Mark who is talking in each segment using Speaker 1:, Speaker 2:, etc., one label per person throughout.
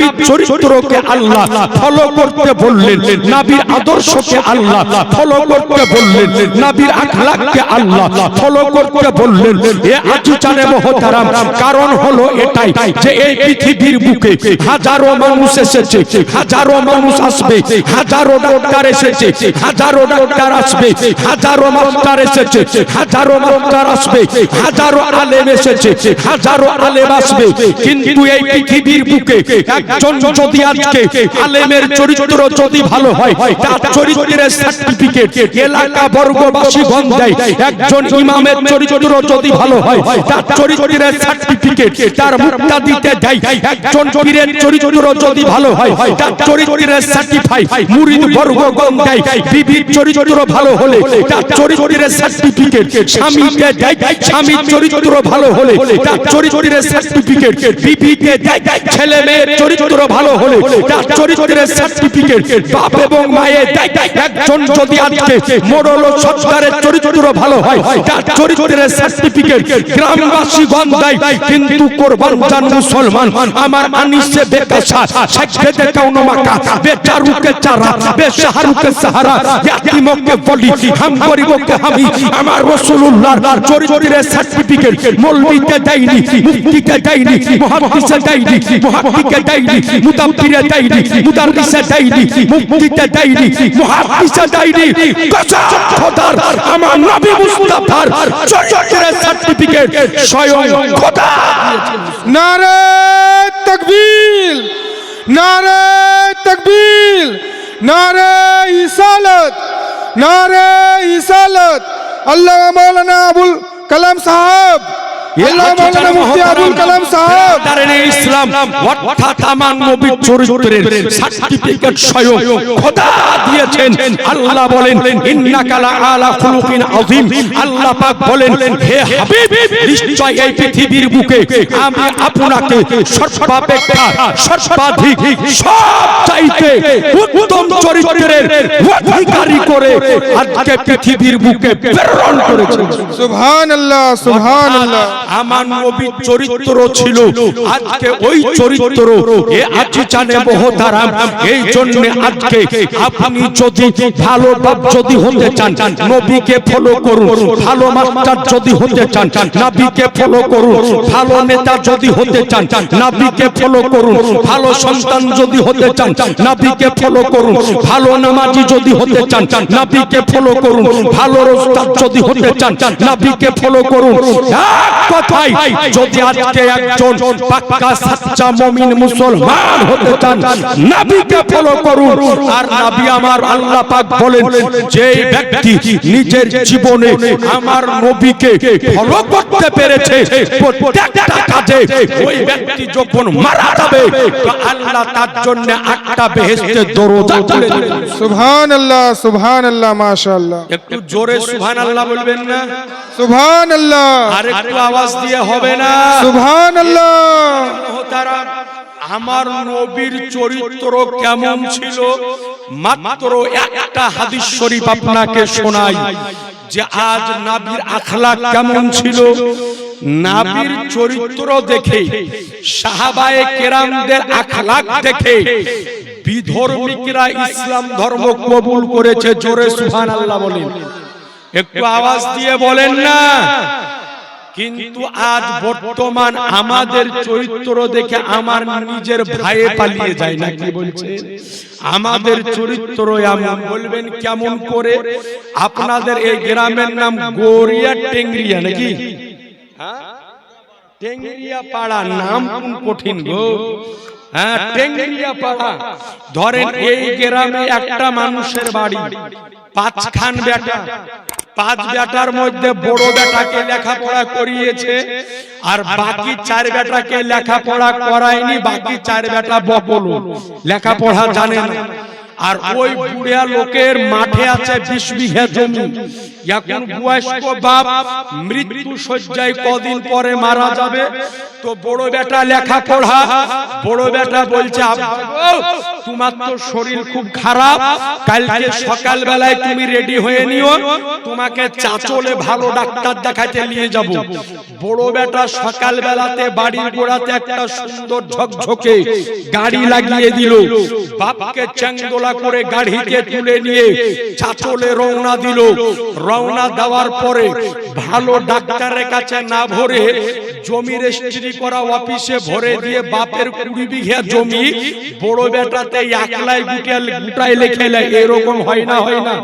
Speaker 1: নাবির চরিত্রকে আল্লাহ ফলো করতে বললেন, নাবির আদর্শকে আল্লাহ ফলো করতে বললেন, নাবির আখলাককে আল্লাহ ফলো করতে বললেন। এ আজি জানে মহতারাম, কারণ হলো এটাই যে এই পৃথিবীর বুকে হাজারো মানুষ এসেছে, হাজারো মানুষ আসবে, হাজারো ডাক্তার এসেছে, হাজারো ডাক্তার আসবে, হাজারো মাস্টার এসেছে, হাজারো মাস্টার আসবে, হাজারো আলেম এসেছে, হাজারো আলেম আসবে। কিন্তু এই পৃথিবীর বুকে একজন যদি আজকে আলেমের চরিত্র যদি ভালো হয় তার চরিত্রের সার্টিফিকেট এলাকা বর্গবাসী গঞ্জায় একজন ইমামের চরিত্র যদি ভালো হয় তার চরিত্রের সার্টিফিকেট তার মুক্তা দিতে দেয়। একজন পীরের চরিত্র যদি ভালো হয় তার চরিত্রের সার্টিফাই মুরিদ বর্গ গঞ্জায় বিবির চরিত্র ভালো হলে তার চরিত্রের সার্টিফিকেট স্বামীকে দেয়। স্বামীর চরিত্র ভালো হলে তার চরিত্রের সার্টিফিকেট বিবিকে দেয়। ছেলে মেয়ের চরিত্র ভালো হলে তার চরিত্রের সার্টিফিকেট বাপ এবং মায়ের একজন যদি আজকে মোড়ল সরকারের চরিত্র ভালো হয়, তার চরিত্রের সার্টিফিকেট গ্রামবাসী গন্ধায় কিন্তু কোরবান জান মুসলমান, আমার আনিসে বেকাশা শেখে দেখাও নমাকা বেচারুকে চারা বেশাহারুকে সাহারা, ইয়াতিমকে বলি, হাম গরিবকে হামি। আমার রাসূলুল্লাহর চরিত্রের সার্টিফিকেট মৌলবীকে দেয়নি মুফতিকে দেয়নি, মুহাদ্দিসে দেয়নি, মুহাদ্দিকে দেয়নি। মুতাব্বিরে দেয়নি মুদাররিসে দেয়নি মুফতিকে দেয়নি মুহাদ্দিসে দেয়নি কসম খোদার, আমার নবী মুস্তাফার চরিত্রের সার্টিফিকেট স্বয়ং খোদা।
Speaker 2: নারে তকবীর নারে তকবীর, নারে ইসালত নারে ইসালত। আল্লাহ মাওলানা আবুল কালাম সাহেব।
Speaker 1: ইসলাম অর্থাৎ আমার নবীর চরিত্রের সার্টিফিকেট স্বয়ং খোদা দিয়েছেন। আল্লাহ বলেন ইন্নাকা লা আলা খুলুকিন আযীম। আল্লাহ পাক বলেন হে হাবিব নিশ্চয় এই পৃথিবীর বুকে আমি আপনাকে সর্বাপেক্ষা সর্বাধিক সব চাইতে উত্তম চরিত্রের অধিকারী করে আজকে পৃথিবীর বুকে প্রেরণ করেছেন।
Speaker 2: সুবহানাল্লাহ সুবহানাল্লাহ।
Speaker 1: আমার নবীর চরিত্র ছিল। আজকে ওই চরিত্র এ আজকে জানে মহতারাম। এই জন্য আজকে আপনি যদি ভালো বাপ যদি হতে চান নবীকে ফলো করুন। ভালো মাস্টার যদি হতে চান নবীকে ফলো করুন। ভালো নেতা যদি হতে চান নবীকে ফলো করুন। ভালো সন্তান যদি হতে চান নবীকে ফলো করুন। ভালো নামাজি যদি হতে চান নবীকে ফলো করুন। ভালো রোজগার যদি হতে চান নবীকে ফলো করুন কথাই যদি আজকে একজন পাক্কা সাচ্চা মুমিন মুসলমান হতে চান নবীকে ফলো করুন। আর নবী আমার আল্লাহ পাক বলেন যে ব্যক্তি নিজের জীবনে আমার নবীকে ফলো করতে পেরেছে প্রত্যেকটা কাজে ওই ব্যক্তি যখন মারা যাবে তো আল্লাহ তার জন্য একটা বেহেশতের দরজা খুলে দিবেন
Speaker 2: সুবহানাল্লাহ সুবহানাল্লাহ মাশাআল্লাহ।
Speaker 1: একটু জোরে সুবহানাল্লাহ বলবেন না?
Speaker 2: সুবহানাল্লাহ।
Speaker 1: আর একটু আওয়াজ দিয়ে হবে না?
Speaker 2: সুবহানাল্লাহ।
Speaker 1: আমার নবীর চরিত্র কেমন ছিল? মাত্র একটা হাদিস শরীফ আপনাকে শোনাই যে আজ নাবির আখলাক কেমন ছিল? নাবির চরিত্র দেখে, সাহাবায়ে কেরামদের আখলাক দেখে বিধর্মিকরা ইসলাম ধর্ম কবুল করেছে, জোরে সুবহানাল্লাহ বলেন। একটু আওয়াজ দিয়ে বলেন না। কিন্তু আজ বর্তমান আমাদের চরিত্র দেখে আমার নিজের ভাইয়ে পালিয়ে যায় না, কি বলছে? আমাদের চরিত্র বলবেন কেমন করে? আপনাদের এই গ্রামের নাম গড়িয়া টেংরিয়া নাকি? হ্যাঁ? টেংরিয়া পাড়া নাম কোন কঠিন গো? হ্যাঁ টেংরিয়া পাড়া ধরেন এই গ্রামে একটা মানুষের বাড়ি। পাঁচখান বেটা। পাঁচ বেটার মধ্যে বড় বেটাকে লেখাপড়া করিয়েছে। আর বাকি চার বেটাকে লেখাপড়া করায়নি বাকি চার বেটা বকল লেখাপড়া জানে না। আর ওই বুড়িয়া লোকের মাঠে আছে বিশ বিঘা জমি। এখন বয়স্ক বাপ মৃত্যু শয্যায় কদিন পরে মারা যাবে। তো বড় বেটা লেখাপড়া বড় বেটা বলছে তোমার তো শরীর খুব খারাপ। কালকে সকাল বেলায় তুমি রেডি হয়ে নিও। তোমাকে চাচলে ভালো ডাক্তার দেখাতে নিয়ে যাব। বড় বেটা সকাল বেলাতে বাড়ির গোড়াতে একটা সুন্দর ঝকঝকে গাড়ি লাগিয়ে দিল। বাপকে চ্যাংদোলা করে গাড়িতে তুলে নিয়ে চাচলে রওনা দিল। রওনা দেওয়ার পরে ভালো ডাক্তারের কাছে না ভরে জমি রেজিস্ট্রি করা অফিসে ভরে দিয়ে বাপের কুড়ি বিঘা জমি বড় বেটাতে একলাই গুটাল গুটাই লেখে লেয়। এরকম হয় না হয় না।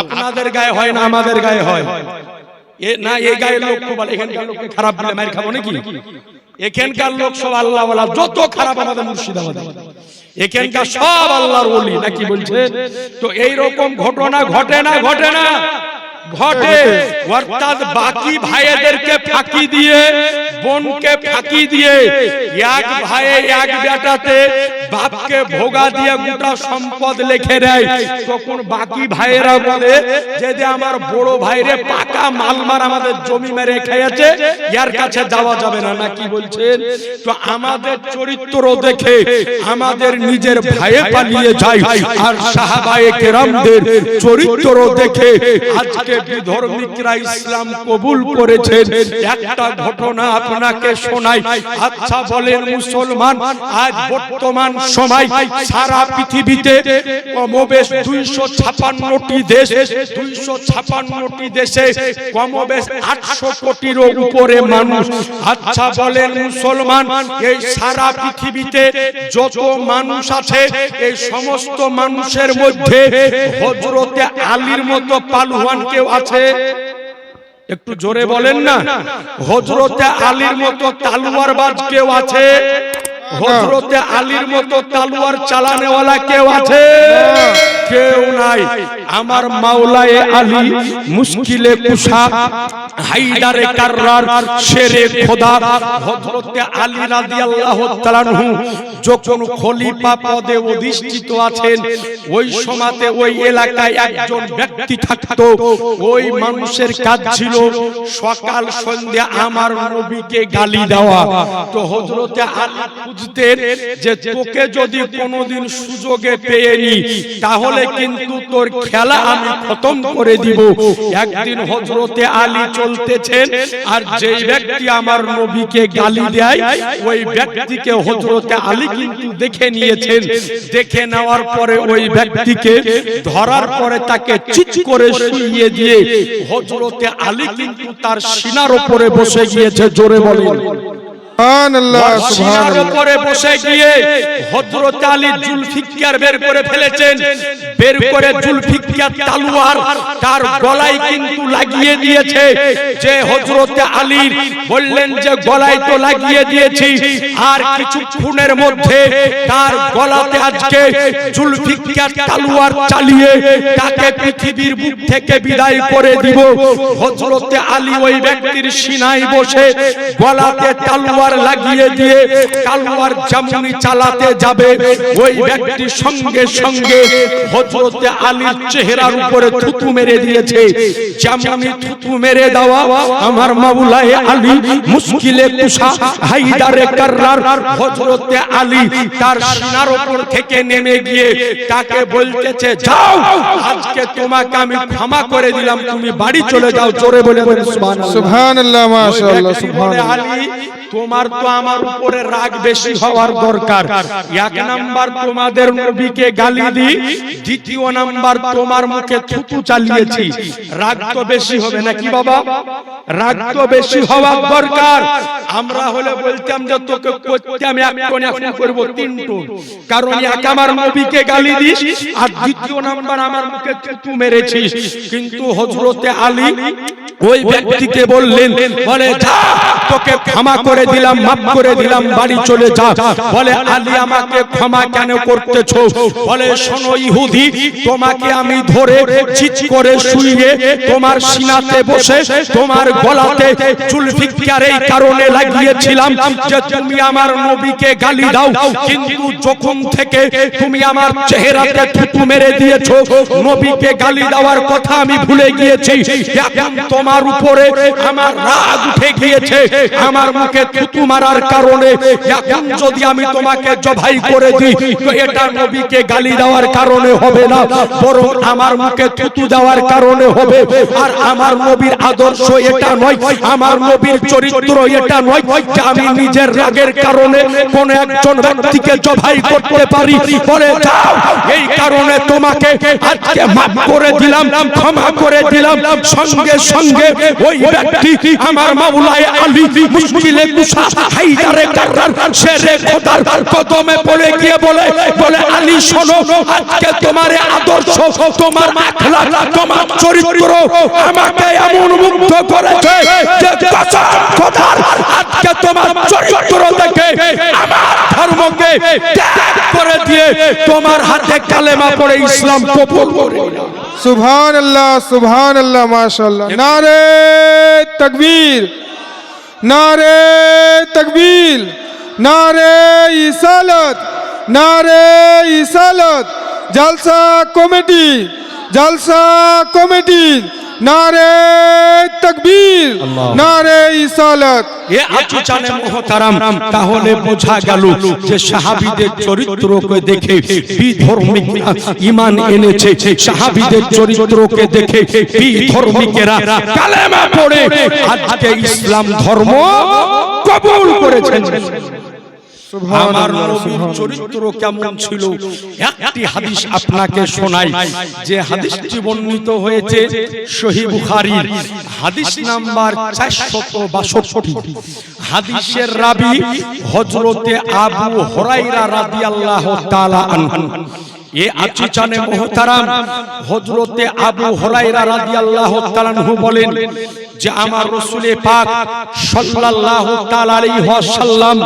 Speaker 1: আপনাদের গায়ে হয় না, আমাদের গায়ে হয়। না এই গায়ের লোক খুব ভালো, এখানকার লোককে খারাপ বলে মার খাব নাকি? এখানকার লোক আল্লাহ যত খারাপ আমাদের মুর্শিদাবাদ। এখানকার সব আল্লাহর ওলি নাকি বলছে তো এই রকম ঘটনা ঘটে না ঘটে না। ঘটে। অর্থাৎ বাকি ভাইয়েদেরকে ফাঁকি দিয়ে বোনকে ফাঁকি দিয়ে এক ভাইয়ে এক বেটাতে বাপকে ভোগা দিয়ে গোটা সম্পদ লিখে দেয়। তখন বাকি ভাইয়েরা বলে যে যে আমার বড় ভাইরে পাকা মালমার আমাদের জমি মেরে খেয়েছে, ইয়ার কাছে যাওয়া যাবে না। নাকি বলছেন? তো আমাদের চরিত্র দেখে আমাদের নিজের ভাইয়ে পালিয়ে যায়। আর সাহাবায়ে কেরামদের চরিত্র দেখে আজকে বিধর্মিকরা ইসলাম কবুল করেছেন। একটা ঘটনা আপনাকে শোনাই। আচ্ছা বলেন মুসলমান, আজ বর্তমান সময় সারা পৃথিবীতে কমবেশ দুইশো ছাপান্নটি দেশ, দুইশো ছাপান্নটি দেশে কমবেশ আটশো কোটিরও উপরে মানুষ। আচ্ছা বলেন মুসলমান, এই সারা পৃথিবীতে যত মানুষ আছে, এই সমস্ত মানুষের মধ্যে হজরতে আলীর মতো পালুয়ান কেউ আছে? একটু জোরে বলেন না। হজরতে আলীর মতো তালুয়ার বাজ কেউ আছে? হজরতে আলীর মতো তালুয়ার চালানেওয়ালা কেউ আছে? কেউ নাই। আমার মাওলায়ে আলী মুশকিলে কুশা হাইদারে কাররার শেরে খোদা। হযরতে আলী রাদিয়াল্লাহু তাআলা যখন খলিফা পদে অধিষ্ঠিত আছেন, ওই সময়তে ওই এলাকায় একজন ব্যক্তি থাকতো। ওই মানুষের কাজ ছিল সকাল, সন্ধ্যা আমার নবীকে গালি দেওয়া। তো হযরতে আলী খুঁজতেন যে তোকে যদি কোনোদিন সুযোগে পেয়ে তাহলে কিন্তু তোর খেলা আমি খতম করে দিব। একদিন হযরতে আলী চলতেছেন, আর যেই ব্যক্তি আমার নবীকে গালি দেয়, ওই ব্যক্তিকে হযরতে আলী কিন্তু দেখে নিয়েছেন। দেখে নেওয়ার পরে ওই ব্যক্তিকে ধরার পরে তাকে চিৎ করে শুইয়ে দিয়ে হযরতে আলী কিন্তু তার সিনার উপরে বসে গিয়েছে। জোরে বলেন। সিনার উপরে বসে গিয়ে হযরত আলী জুলফিকার বের করে ফেলেছেন। বের করে জুলফিকার তালুয়ার তার গলায় কিন্তু লাগিয়ে দিয়েছে। যে হযরত আলী বললেন যে গলায় তো লাগিয়ে দিয়েছি আর কিছুক্ষণের মধ্যে তার গলাতে আজকে জুলফিকার তালুয়ার চালিয়ে তাকে পৃথিবীর বুক থেকে বিদায় করে দিব। হযরত আলী ওই ব্যক্তির সিনায় বসে গলাতে তালুয়ার লাগিয়ে দিয়ে তালুয়ার যেমনি চালাতে যাবে ওই ব্যক্তি সঙ্গে সঙ্গে হযরত আলীর চেহারার উপরে থুতু মেরে দিয়েছে। যেমনি থুতু মেরে দেওয়া আমার মাওলায়ে আলী মুশকিলে কুশা হাইদারে কাররার হযরত আলী তার সিনার উপর থেকে নেমে গিয়ে তাকে বলতেছে যাও আজকে তোমাকে আমি ক্ষমা করে দিলাম তুমি বাড়ি চলে যাও। জোরে বলে বলে সুবহানাল্লাহ।
Speaker 2: মাশাআল্লাহ
Speaker 1: ওই ব্যক্তি
Speaker 2: সুবহান
Speaker 1: বলে, আলী তোমার তো আমার উপরে রাগ বেশি হওয়ার দরকার। এক নাম্বার তোমাদের নবীকে গালি দি দ্বিতীয় নাম্বার তোমার মুখে থুতু চালিয়েছি। রাগ তো বেশি হবে নাকি বাবা? রাগ তো বেশি হওয়ার দরকার। আমরা হলে বলতাম যে তোকে করতে আমি এক টন এখন করব, তিন টন। কারণ এক আমার নবীকে গালি দিস, আর দ্বিতীয় নাম্বার আমার মুখে থুতু মেরেছিস। কিন্তু হযরতে আলী ওই ব্যক্তিকে বললেন বলে যা তোকে ক্ষমা করে দিলাম মাফ করে দিলাম বাড়ি চলে যা। বলে আলী আমাকে ক্ষমা কেন করতেছো? বলে শোনো ইহুদি তোমাকে আমি ধরে চিৎ করে শুইয়ে তোমার সিনাতে বসে তোমার গলাতে চুলফিকার এই কারণে লাগিয়েছিলাম যে তুমি আমার নবীকে গালি দাও। কিন্তু যখন থেকে তুমি আমার চেহারাতে থুতু মেরে দিয়েছ নবীকে গালি দেওয়ার কথা আমি ভুলে গিয়েছি। এখন তোমার তোমার উপরে আমার রাগ উঠে গিয়েছে। আমার মুখে থুতু মারার কারণে। এখন যদি আমি তোমাকে জবাই করে দিই, তো এটা নবীকে গালি দেওয়ার কারণে হবে না, বরং আমার মুখে থুতু দেওয়ার কারণে হবে। আর আমার নবীর আদর্শ এটা নয়, আমার নবীর চরিত্র এটা নয় যে আমি নিজের রাগের কারণে কোন একজন ব্যক্তিকে জবাই করতে পারি। বলে, যাও, এই কারণে তোমাকে আজকে মাফ করে দিলাম, ক্ষমা করে দিলাম, সঙ্গে সঙ্গে ওই ব্যক্তি আমার মাওলায় আলী মুশকিলে কুসা হাইদারে কাররার শেরে খোদার কদমে পড়ে গিয়ে বলে বলে আলী শোনো আজকে তোমার আদর্শ তোমার আখলাক তোমার চরিত্র আমাকে এমন মুগ্ধ করেছে যে খোদার আজকে তোমার চরিত্র দেখে আমার ধর্মকে ত্যাগ করে দিয়ে তোমার হাতে কালেমা পড়ে ইসলাম কবুল করে
Speaker 2: সুবহান আল্লাহ সুবহান আল্লাহ মাশাআল্লাহ। নারে তাকবীর নারে তাকবীর, নারে ইসালাত নারে ইসালাত। জলসা কমিটি জলসা কমিটি, নারে তকবীর নারে ইসালাত।
Speaker 1: এ মুহতারাম তাহলে বোঝা গেল যে সাহাবীদের চরিত্রকে দেখে বিধর্মিকরা ঈমান এনেছে। সাহাবীদের চরিত্রকে দেখে কালেমা পড়ে আজকে ইসলাম ধর্ম কবুল করেছেন। আমার নবীর চরিত্র কেমন ছিল? একটি হাদিস আপনাকে শোনাই। যে হাদিসটি বর্ণিত হয়েছে সহি বুখারীর। হাদিস নাম্বার 462 হাদিসের রাবি হযরতে আবু হুরায়রা রাদিয়াল্লাহু তাআলা আনহু। এ মোহতারাম হযরতে আবু হুরায়রা রাদিয়াল্লাহু তাআলা আনহু বলেন যে আমার রসুলে পাক সাল্লাল্লাহু তাআলা আলাইহি ওয়াসাল্লাম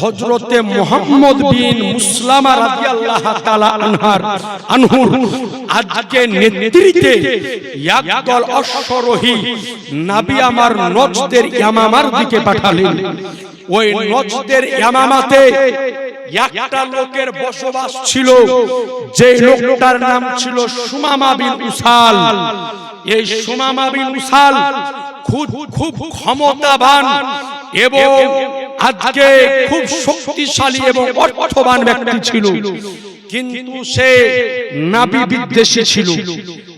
Speaker 1: হযরতে মুহাম্মদ বিন মুসলামা রাদিয়াল্লাহু তাআলা আনহার আনহুর আজকে নেতৃত্বে একদল অশ্বরোহী নবী আমার নজদের ইয়ামামার দিকে পাঠালেন। ওই নজদের ইয়ামামাতে একটা লোকের বসবাস ছিল যে লোকটার নাম ছিল সুমামা বিন উসাল। এই সুমামা বিন উসাল খুব খুব ক্ষমতাবান এবং আজকে খুব শক্তিশালী এবং অর্থবান ব্যক্তি ছিল। কিন্তু সে নাবি বিদ্বেষী ছিল।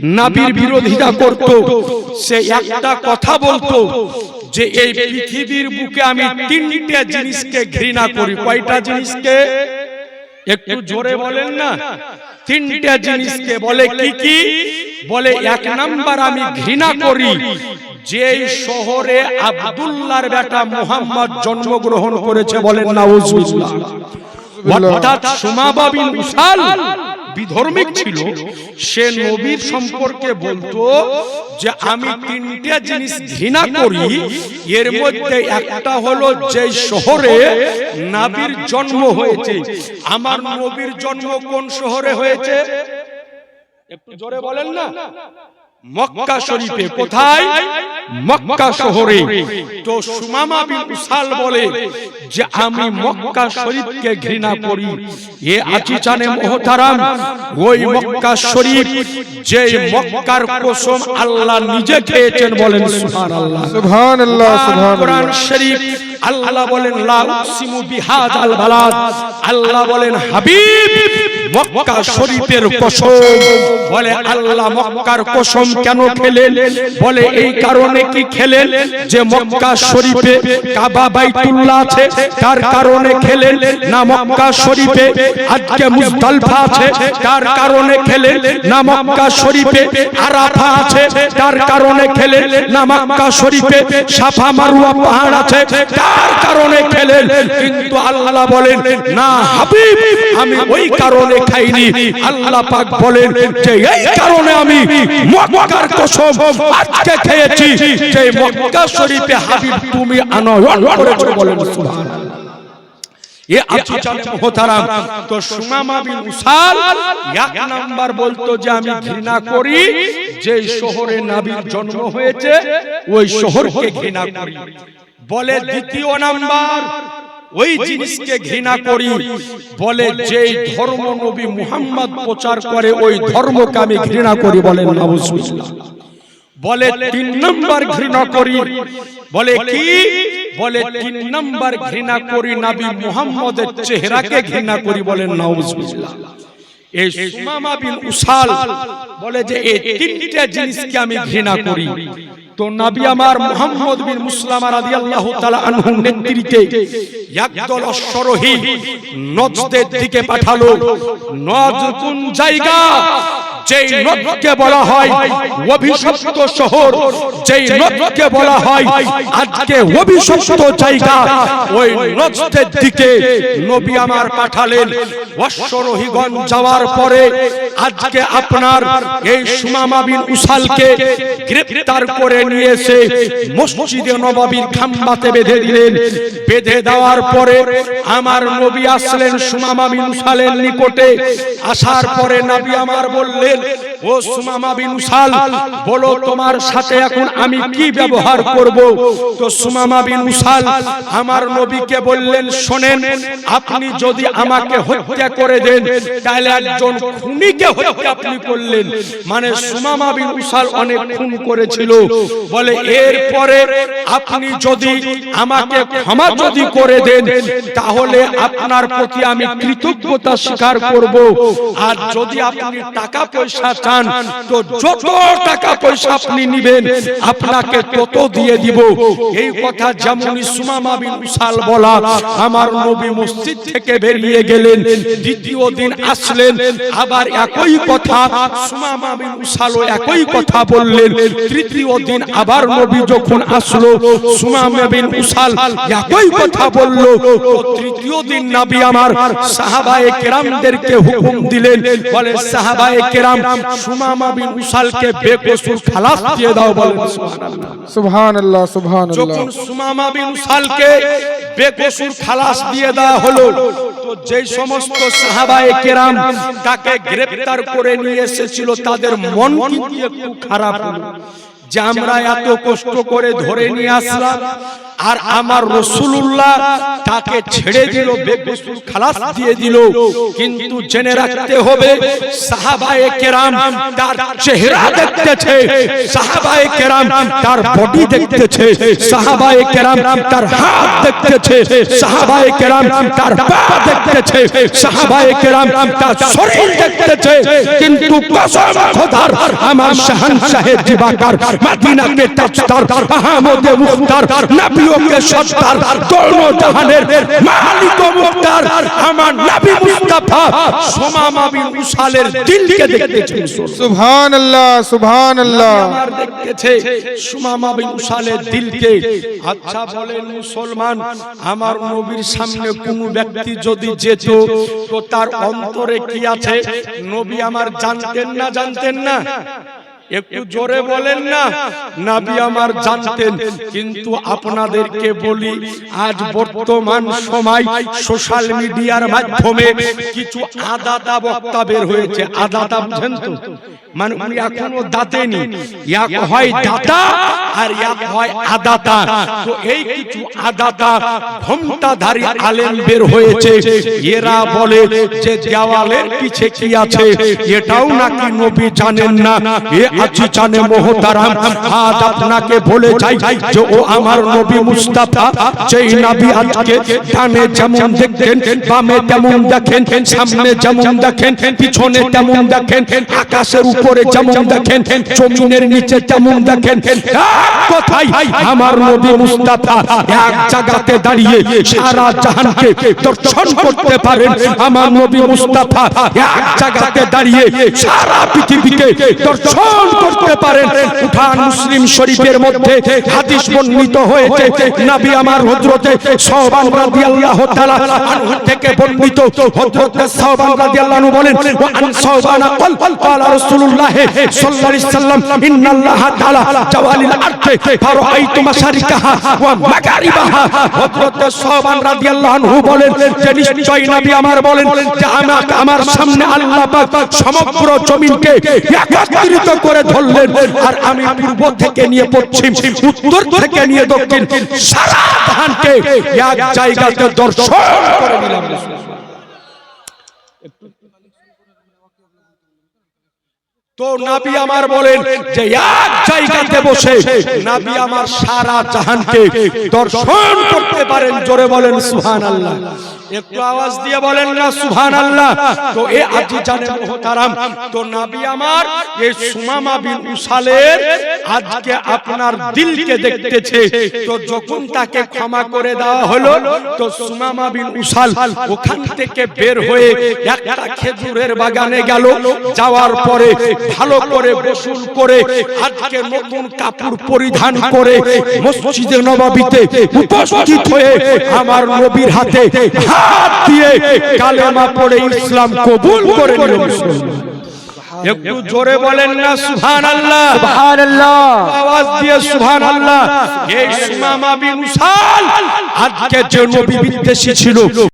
Speaker 1: নাবির বিরোধিতা করত। সে একটা কথা বলতো। যে এই পৃথিবীর বুকে আমি তিনটা জিনিসকে ঘৃণা করি। কয়টা জিনিসকে? একটু জোরে বলেন না। তিনটা জিনিসকে বলে কি কি? বলে এক নাম্বার আমি ঘৃণা করি যে শহরে আব্দুল্লাহর বেটা মুহাম্মদ জন্মগ্রহণ করেছে বলেন নাউজুবিল্লাহ। অর্থাৎ সুমাবা বিন উসাল বিধর্মিক ছিল সে নবীর সম্পর্কে বলতো যে আমি তিনটা জিনিস ঘৃণা করি। এর মধ্যে একটা হলো যে শহরে নাবির জন্ম হয়েছে। আমার নবীর জন্ম কোন শহরে হয়েছে? একটু জোরে বলেন না। মক্কা শরীফে কোথায়? মক্কা শহরে। তো সুমামা বিন উসাল বলে যে আমি মক্কা শরীফকে ঘৃণা করি। এ আছি জানে মোহতারাম। ওই মক্কা শরীফ যে মক্কার কসম আল্লাহ নিজে খেয়েছেন বলেন শরীফ আল্লাহ বলেন বিহাদ আল বালাদ। আল্লাহ বলেন হাবিব মক্কা শরীফের কসম। বলে আল্লাহ মক্কার কসম কেন খেলেন? বলে এই কারণে কি খেলেন যে মক্কা শরীফে কাবা বাইতুল্লাহ আছে তার কারণে খেলেন না মক্কা শরীফে। আজকে মুজদালফা আছে, তার কারণে খেলেন না মক্কা শরীফে। আরাফা আছে, তার কারণে খেলেন না মক্কা শরীফে। সাফা মারুয়া পাহাড় আছে, তার কারণে খেলেন। কিন্তু আল্লাহ বলেন, না হাবিব, আমি ওই কারণে খাইনি। আল্লাহ পাক বলেন যে, এই কারণে আমি মক্কার কসম আজকে খেয়েছি যে মক্কা শরীফে হাবিব তুমি আনয়ন করেছ বলেন সুবহানাল্লাহ। এ আছে চলে তো সুমামা বিন উসাল এক নাম্বার বলতো যে আমি ঘৃণা করি যে শহরে নাবির জন্ম হয়েছে ওই শহরকে ঘৃণা করি। বলে দ্বিতীয় নাম্বার ওই জিনিসকে ঘৃণা করি। বলে যে ধর্ম নবী মুহাম্মদ প্রচার করে ওই ধর্মকে আমি ঘৃণা করি বলেন বলে তিন নম্বর ঘৃণা করি। বলে কি? বলে তিন নম্বর ঘৃণা করি নবী মুহাম্মদের চেহারাকে ঘৃণা করি বলেন নাউজুবিল্লাহ এই সুমামা বিন উসাল বলে যে এই তিনটা জিনিসকে আমি ঘৃণা করি। তো নবী আমার মুহাম্মদ বিন মুসলামা রাদিয়াল্লাহু তাআলা আনহু নেতৃত্বে একদল অশ্বরোহী নজদের দিকে পাঠালো। নজ কোন জায়গা। যেই নদকে বলা হয় অভিশপ্ত শহর যেই নদকে বলা হয় আজকে অভিশপ্ত জায়গা ওই নজদের দিকে নবী আমার পাঠালেন। অশ্বরোহীগণ যাওয়ার পরে আজকে আপনার এই সুমামা বিন উসালকে গ্রেফতার করে নিয়ে এসে মসজিদে নবাবির খাম্বাতে বেঁধে দিলেন। বেঁধে দেওয়ার পরে আমার নবী আসলেন সুমামা বিন উসালের নিকটে। আসার পরে নবী আমার বললেন ও সুমামা বিন উসাল বলো তোমার সাথে এখন আমি কি ব্যবহার করব? তো সুমামা বিন উসাল আমার নবীকে বললেন, শোনেন, আপনি যদি আমাকে হত্যা করে দেন, তাহলে একজন খুনিকে হত্যা আপনি করলেন। মানে সুমামা বিন উসাল অনেক খুন করেছিল। বলে, এরপরে আপনি যদি আমাকে ক্ষমা যদি করে দেন, তাহলে আপনার প্রতি আমি কৃতজ্ঞতা স্বীকার করব। আর যদি আপনি টাকা তো যত টাকা পয়সা আপনি নিবেন, আপনাকে তত দিয়ে দিব। এই কথা যেমনই সুমামা বিন উসাল বলা, আমার নবী মসজিদ থেকে বেরিয়ে গেলেন, দ্বিতীয় দিন আসলেন, আবার একই কথা সুমামা বিন একই কথা বললেন। তৃতীয় দিন আবার নবী যখন আসলো সুমামা বিন উসাল একই কথা বলল। তৃতীয় দিন নবী আমার সাহাবায়ে কেরামদেরকে হুকুম দিলেন, বলে, সাহাবায়ে কেরাম সুমামা বিন উসালকে বেকসুর খালাস দিয়ে দাও বলেন। সুবহানাল্লাহ
Speaker 2: সুবহানাল্লাহ। সুবহানাল্লাহ
Speaker 1: যখন সুমামা বিন উসালকে বেকসুর খালাস দিয়ে দেওয়া হলো তো যেই সমস্ত সাহাবায়ে কেরাম তাকে গ্রেফতার করে নিয়ে এসেছিল তাদের মন কিন্তু একটু খারাপ হলো। যে আমরা এত কষ্ট করে ধরে নিয়ে আসলাম। আর আমার রসুল্লাহ তাকে ছেড়ে দিল খালাস দিয়ে দিল। কিন্তু জেনে রাখতে হবে সাহাবায়ে কেরাম তার চেহারা দেখতেছে। সাহাবায়ে কেরাম তার বডি দেখতেছে। সাহাবায়ে কেরাম তার হাত দেখতেছে। সাহাবায়ে কেরাম তার পা দেখতেছে। সাহাবায়ে কেরাম তার শরীর দেখতেছে। কিন্তু কসম খোদার আমার শাহনশাহে মদিনাকে তাজদার আহমদে মুখতার নবীকে সত্তার দোনো জাহানের মালিক মুখতার আমার নবী মুস্তাফা সুমামা বিন উসালের দিলকে দেখতেছে
Speaker 2: সুবহান আল্লাহ সুবহান আল্লাহ
Speaker 1: আমার দেখতেছে সুমামা বিন উসালের দিলকে। আচ্ছা বলেন মুসলমান আমার নবীর সামনে কোন ব্যক্তি যদি যেত তো তার অন্তরে কি আছে? নবী আমার জানতেন না জানতেন না। একটু জোরে বলেন না। নাবি আমার জানতেন কিন্তু আপনাদেরকে বলি আজ বর্তমান সময় সোশ্যাল মিডিয়ার মাধ্যমে কিছু আদাতা বক্তা বের হয়েছে। আদাতা বুঝেন তো? মানে উনি এখনও দাতেনি। এক হয় দাতা আর এক হয় আদাতা। তো এই কিছু আদাতা ঘমটাধারী আলেম বের হয়েছে। এরা বলে যে দেওয়ালের পিছে কি আছে? এটাও নাকি নবী জানেন না? এ আজি জানে মোহতারাম আজ আপনাকে বলে যাই যে ও আমার নবী মুস্তাফা যেই নবী আজকে ডানে যেমন দেখতেন বামে তেমন দেখেন সামনে যেমন দেখেন পিছনে তেমন দেখেন আকাশের উপরে যেমন দেখেন জমিনের নিচে তেমন দেখেন। কথাই আমার নবী মুস্তাফা এক জায়গাতে দাঁড়িয়ে সারা জাহানকে দর্শন করতে পারেন। আমার নবী মুস্তাফা এক জায়গাতে দাঁড়িয়ে সারা পৃথিবীকে দর্শন করতে পারেন। উঠান মুসলিম শরীফের মধ্যে হাদিস বর্ণিত হয়েছে, নবী আমার হযরতে সাহাবান রাদিয়াল্লাহু তাআলা আনহু থেকে বর্ণিত। হযরত সাহাবান রাদিয়াল্লাহু বলেন, ওয়া আন সাহাবানা ক্বাল ক্বাল রাসূলুল্লাহ সাল্লাল্লাহু আলাইহি সাল্লাম, ইন্নাল্লাহ তাআলা জাওয়ালিল আরদে ফারাআইতু মাশারিকাহা ওয়া মাগারিবাহা। হযরত সাহাবান রাদিয়াল্লাহু আনহু বলেন, যে নিশ্চয় নবী আমার বলেন যে আমার সামনে আল্লাহ পাক সমগ্র জমিনকে একত্রিত করে ধরলেন, আর আমি পূর্ব থেকে নিয়ে পশ্চিম, উত্তর থেকে নিয়ে দক্ষিণ, সারা ধানকে এক জায়গাতে দর্শন করে দিলাম তো নাবি আমার বলেন যে এক জায়গাতে বসে নাবি আমার সারা জাহানকে দর্শন করতে পারেন জোরে বলেন সুহান আল্লাহ একটু আওয়াজ দিয়ে বলেন না সুহান আল্লাহ তো এ আজি জানে মোহতারাম তো নাবি আমার এই সুমামা বিন উসালের আজকে আপনার দিলকে দেখতেছে তো যখন তাকে ক্ষমা করে দেওয়া হলো তো সুমামা বিন উসাল ওখান থেকে বের হয়ে একটা খেজুরের বাগানে গেল যাওয়ার পরে ভালো করে গোসল করে আজকে নতুন কাপড় পরিধান করে মসজিদে নবাবিতে উপস্থিত হয়ে আমার নবীর হাতে হাত দিয়ে কালেমা পড়ে ইসলাম কবুল করে নিল মুসলমান। একটু জোরে বলেন না সুহান আল্লাহ আওয়াজ দিয়ে সুহান আল্লাহ এই সুমামা বিন সাল আজকে যে নবী বিদ্বেষী ছিল